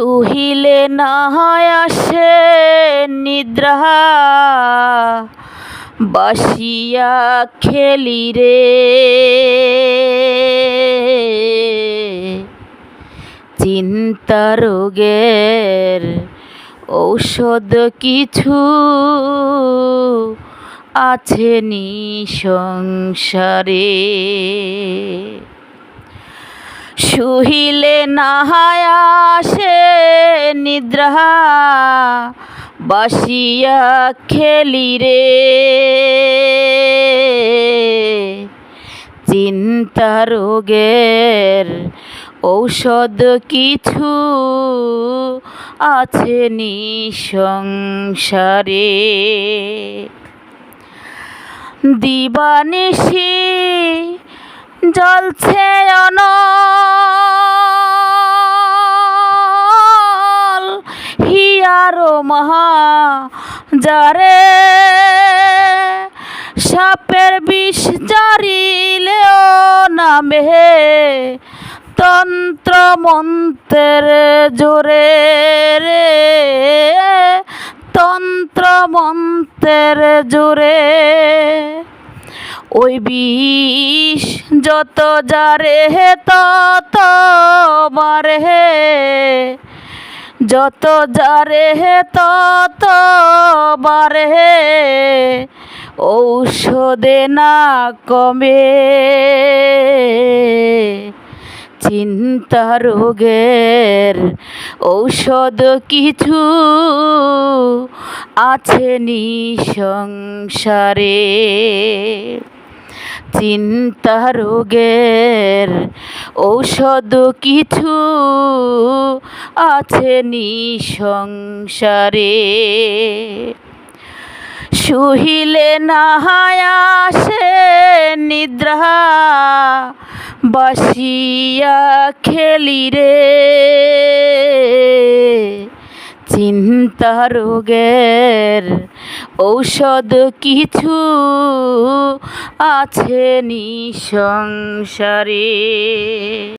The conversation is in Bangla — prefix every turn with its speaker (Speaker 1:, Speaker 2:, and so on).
Speaker 1: শুহিলে না আসে নিদ্রা। বাসিয়া খেলি রে। চিন্তা রোগের ঔষধ কিছু আছে নি সংসারে। শুহিলে নাহায় আসে নিদ্রা, বাসিয়া খেলি রে। চিন্তা রোগের ঔষধ কিছু আছে নি সংসারে দিবানিশি জলছে অনল মহা যারে। সাপের বিষ জারিলেও নামে তন্ত্র মন্ত্রের জোরে রে। তন্ত্র মন্ত্রের জোরে। ওই বিষ যত যারে তত হে। যত হে তত বারে ঔষধে না কমে। চিন্তা রোগের ঔষধ কিছু আছে নি সংসারে। চিন্তা রোগের ঔষধ কিছু আছে নি সংসারে শুহিলে নাহায় আসে নিদ্রা বাসিয়া খেলি রে। চিন্তা রোগের ঔষধ কিছু আছে নি সংসারে